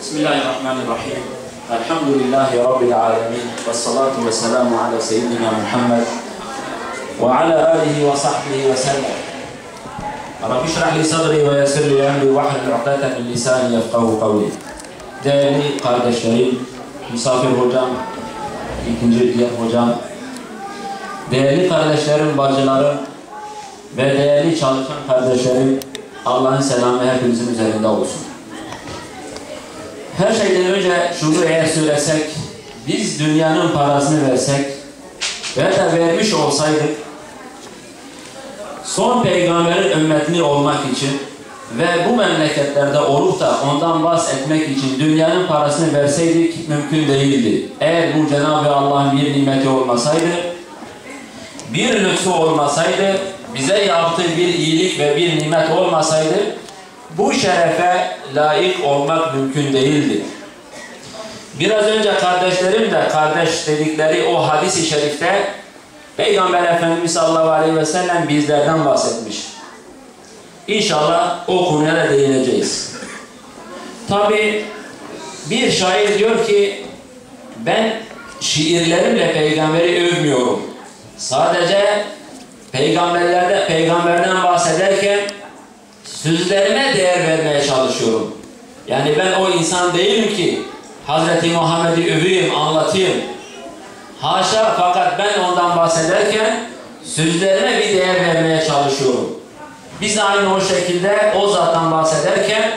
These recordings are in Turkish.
بسم الله الرحمن الرحيم. الحمد لله رب العالمين والصلاة والسلام على سيدنا محمد وعلى آله وصحبه وسلم. رب اشرح لي صدري ويسر لي أمري واحلل عقدة من لساني يفقه قولي. دائري قاد الشريف مسافر هجام يمكن جديد هجام Değerli kardeşlerim, bacılarım ve değerli çalışan kardeşlerim, Allah'ın selamı hepimizin üzerinde olsun. Her şeyden önce şunu eğer söylesek, biz dünyanın parasını versek ve de vermiş olsaydık, son peygamberin ümmetini olmak için ve bu memleketlerde olup da ondan bahsetmek için dünyanın parasını verseydik mümkün değildi. Eğer bu Cenab-ı Allah'ın bir nimeti olmasaydı, bir lütfu olmasaydı, bize yaptığı bir iyilik ve bir nimet olmasaydı, bu şerefe layık olmak mümkün değildi. Biraz önce kardeşlerim de kardeş dedikleri o hadis-i şerifte Peygamber Efendimiz sallallahu aleyhi ve sellem bizlerden bahsetmiş. İnşallah o konuya da değineceğiz. Tabi bir şair diyor ki ben şiirlerimle peygamberi övmüyorum. Sadece peygamberlerde peygamberden bahsederken sözlerime değer vermeye çalışıyorum. Yani ben o insan değilim ki Hazreti Muhammed'i öveyim, anlatayım. Haşa fakat ben ondan bahsederken sözlerime bir değer vermeye çalışıyorum. Biz aynı o şekilde o zattan bahsederken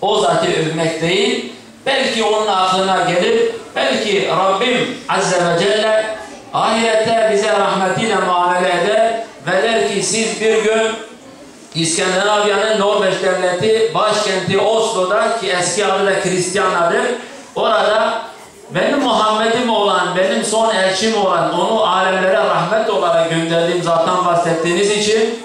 o zatı övmek değil, belki onun aklına gelir, belki Rabbim Azze ve Celle ahirette bize rahmetiyle muamele eder ve der ki siz bir gün İskandinavya'nın Norveç devleti başkenti Oslo'da ki eski adı da Kristiyanadır. Orada benim Muhammed'im olan, benim son elçim olan, onu alemlere rahmet olarak gönderdiğim zattan bahsettiğiniz için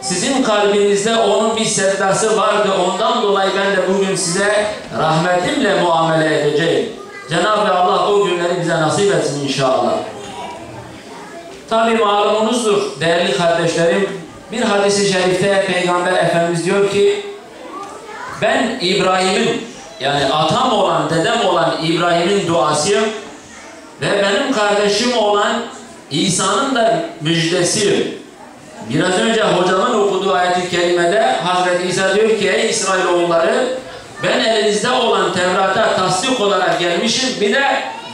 sizin kalbinizde onun bir sevdası vardı. Ondan dolayı ben de bugün size rahmetimle muamele edeceğim. Cenab-ı Allah o günleri bize nasip etsin inşallah. Tabi malumunuzdur değerli kardeşlerim. Bir hadisi şerifte Peygamber Efendimiz diyor ki ben İbrahim'in yani atam olan, dedem olan İbrahim'in duasıyım ve benim kardeşim olan İsa'nın da müjdesiyim. Biraz önce hocamın okuduğu ayet-i kerimede Hazreti İsa diyor ki ey İsrailoğulları ben elinizde olan Tevrat'a tasdik olarak gelmişim bir de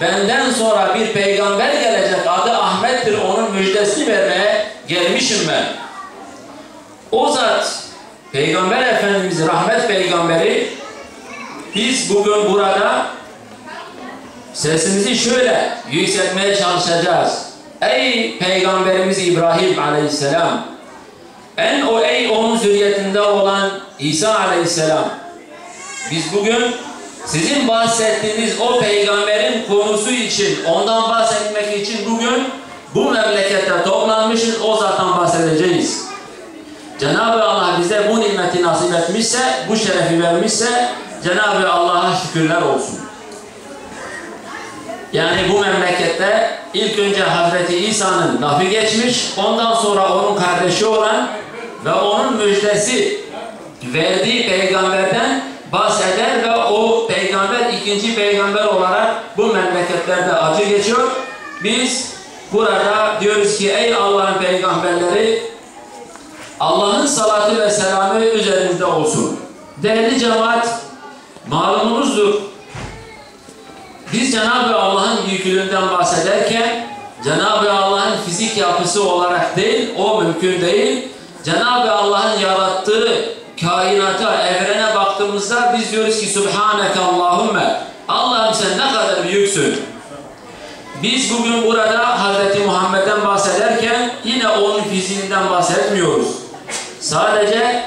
benden sonra bir peygamber gelecek adı Ahmet'tir onun müjdesini vermeye gelmişim ben. O zat Peygamber Efendimiz rahmet peygamberi biz bugün burada sesimizi şöyle yükseltmeye çalışacağız. Ey Peygamberimiz İbrahim aleyhisselam en o ey onun zürriyetinde olan İsa aleyhisselam biz bugün sizin bahsettiğiniz o peygamberin konusu için ondan bahsetmek için bugün bu memlekette toplanmışız o zattan bahsedeceğiz. Cenab-ı Allah bize bu nimeti nasip etmişse, bu şerefi vermişse Cenab-ı Allah'a şükürler olsun. Yani bu memlekette ilk önce Hazreti İsa'nın lafı geçmiş, ondan sonra onun kardeşi olan ve onun müjdesi verdiği peygamberden bahseder ve o peygamber ikinci peygamber olarak bu memleketlerde acı geçiyor. Biz burada diyoruz ki ey Allah'ın peygamberleri Allah'ın salatı ve selamı üzerinizde olsun. Değerli cemaat, malumunuzdur. Biz Cenab-ı Allah'ın büyüklüğünden bahsederken Cenab-ı Allah'ın fizik yapısı olarak değil, o mümkün değil. Cenab-ı Allah'ın yarattığı kainata, evrene baktığımızda biz diyoruz ki Subhaneke Allahümme Allah'ım sen ne kadar büyüksün. Biz bugün burada Hz. Muhammed'den bahsederken yine onun fiziğinden bahsetmiyoruz. Sadece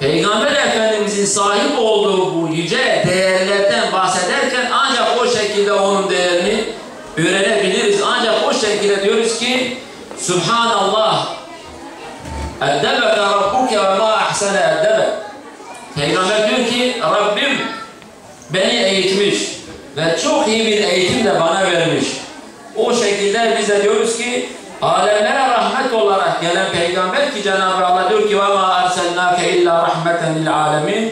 Peygamber Efendimizin sahip olduğu bu yüce değerlerden bahsederken ancak o şekilde onun değerini öğrenebiliriz. Ancak o şekilde diyoruz ki Subhanallah Eddebeke Rabbuke ve ma ahsene eddebek Peygamber diyor ki Rabbim beni eğitmiş ve çok iyi bir eğitim de bana vermiş. O şekilde biz de diyoruz ki alemlere olarak gelen peygamber ki Cenab-ı Allah diyor ki وَمَا أَرْسَلْنَاكَ اِلَّا رَحْمَةً لِلْعَالَمِينَ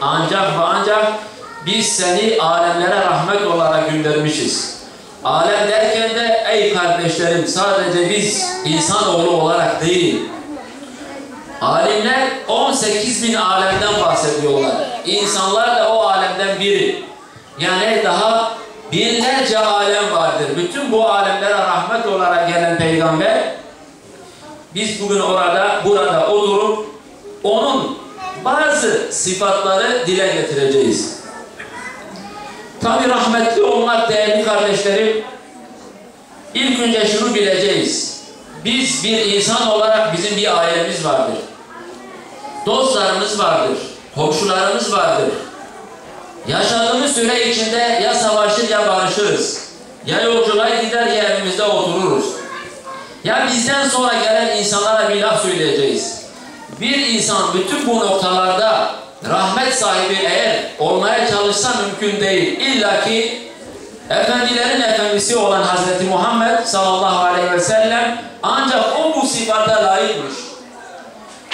Ancak ve ancak biz seni alemlere rahmet olarak göndermişiz. Alem derken de ey kardeşlerim sadece biz insanoğlu olarak değil. Alimler 18 bin alemden bahsediyorlar. İnsanlar da o alemden biri. Yani daha binlerce alem vardır. Bütün bu alemlere rahmet olarak gelen peygamber biz bugün orada burada oturup onun bazı sıfatları dile getireceğiz. Tabi rahmetli olmak değerli kardeşlerim ilk önce şunu bileceğiz. Biz bir insan olarak bizim bir ailemiz vardır. Dostlarımız vardır. Komşularımız vardır. Yaşadığımız süre içinde ya savaşır ya barışırız. Ya yolculuğa gider ya evimizde otururuz. Ya bizden sonra gelen insanlara bir laf söyleyeceğiz. Bir insan bütün bu noktalarda rahmet sahibi eğer olmaya çalışsa mümkün değil. İlla ki efendilerin efendisi olan Hazreti Muhammed sallallahu aleyhi ve sellem ancak o bu sıfata layıkmış.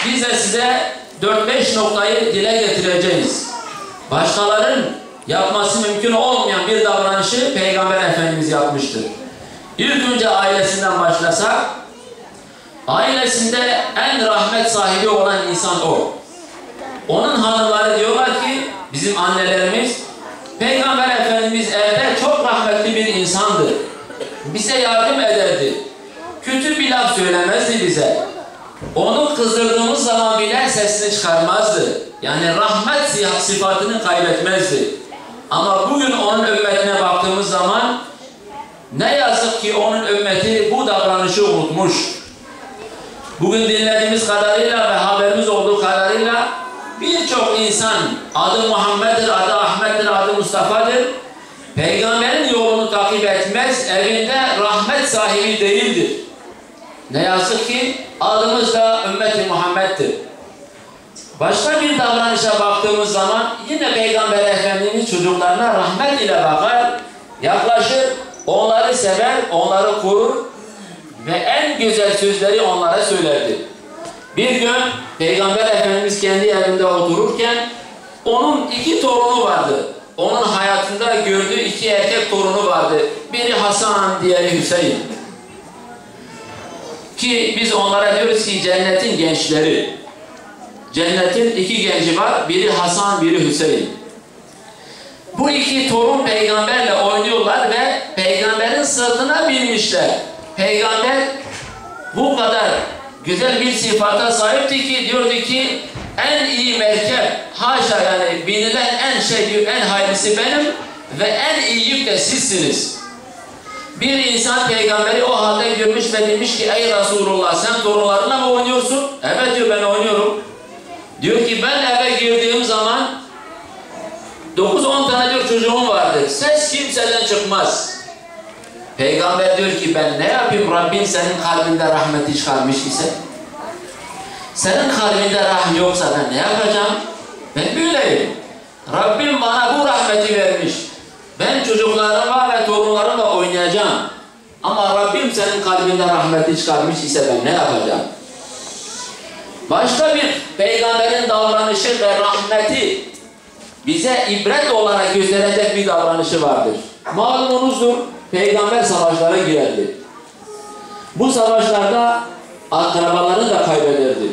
Biz de size 4-5 noktayı dile getireceğiz. Başkaların yapması mümkün olmayan bir davranışı Peygamber Efendimiz yapmıştır. İlk önce ailesinden başlasak, ailesinde en rahmet sahibi olan insan o. Onun hanımları diyorlar ki, bizim annelerimiz, Peygamber Efendimiz evde çok rahmetli bir insandı. Bize yardım ederdi. Kötü bir laf söylemezdi bize. Onu kızdırdığımız zaman bile sesini çıkarmazdı. Yani rahmet sıfatını kaybetmezdi. Ama bugün onun ümmetine baktığımız zaman ne yazık ki onun ümmeti bu davranışı unutmuş. Bugün dinlediğimiz kadarıyla ve haberimiz olduğu kadarıyla birçok insan adı Muhammed'dir, adı Ahmet'tir, adı Mustafa'dır. Peygamberin yolunu takip etmez, evinde rahmet sahibi değildir. Ne yazık ki adımız da ümmeti Muhammed'dir. Başka bir davranışa baktığımız zaman yine Peygamber Efendimiz çocuklarına rahmet ile bakar, yaklaşır, onları sever, onları korur ve en güzel sözleri onlara söylerdi. Bir gün Peygamber Efendimiz kendi evinde otururken onun iki torunu vardı. Onun hayatında gördüğü iki erkek torunu vardı. Biri Hasan, diğeri Hüseyin. Ki biz onlara diyoruz ki cennetin gençleri. Cennetin iki genci var. Biri Hasan, biri Hüseyin. Bu iki torun peygamberle oynuyorlar ve peygamberin sırtına binmişler. Peygamber bu kadar güzel bir sıfata sahipti ki diyordu ki en iyi merkep haşa yani binilen en şey diyor en hayırlısı benim ve en iyi yük de sizsiniz. Bir insan peygamberi o halde görmüş ve demiş ki ey Resulullah sen torunlarınla mı oynuyorsun? Evet diyor ben oynuyorum. Diyor ki ben eve kimseden çıkmaz. Peygamber diyor ki ben ne yapayım Rabbin senin kalbinde rahmeti çıkarmış ise senin kalbinde rahm yoksa ben ne yapacağım? Ben böyleyim. Rabbim bana bu rahmeti vermiş. Ben çocuklarımla ve torunlarımla oynayacağım. Ama Rabbim senin kalbinde rahmeti çıkarmış ise ben ne yapacağım? Başka bir peygamberin davranışı ve rahmeti bize ibret olarak gösterecek bir davranışı vardır. Malumunuzdur, peygamber savaşlara girerdi. Bu savaşlarda akrabalarını da kaybederdi.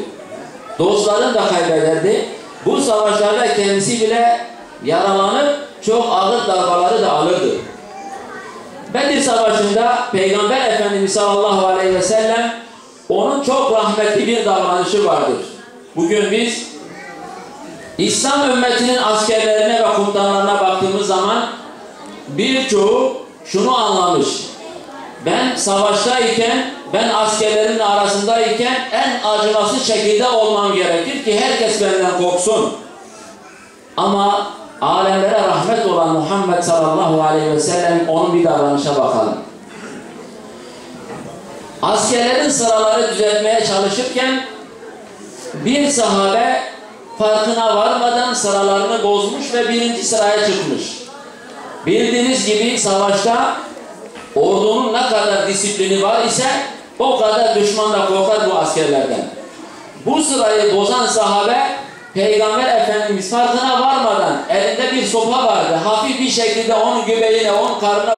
Dostlarını da kaybederdi. Bu savaşlarda kendisi bile yaralanıp çok ağır darbaları da alırdı. Bedir Savaşı'nda Peygamber Efendimiz sallallahu aleyhi ve sellem onun çok rahmetli bir davranışı vardır. Bugün biz İslam ümmetinin askerlerine ve komutanlarına baktığımız zaman birçoğu şunu anlamış. Ben savaştayken, ben askerlerin arasındayken en acımasız şekilde olmam gerekir ki herkes benden korksun. Ama alemlere rahmet olan Muhammed sallallahu aleyhi ve sellem onun bir davranışa bakalım. Askerlerin sıraları düzeltmeye çalışırken bir sahabe farkına varmadan sıralarını bozmuş ve birinci sıraya çıkmış. Bildiğiniz gibi savaşta ordunun ne kadar disiplini var ise o kadar düşman da korkar bu askerlerden. Bu sırayı bozan sahabe Peygamber Efendimiz farkına varmadan elinde bir sopa vardı. Hafif bir şekilde onun göbeğine, onun karnına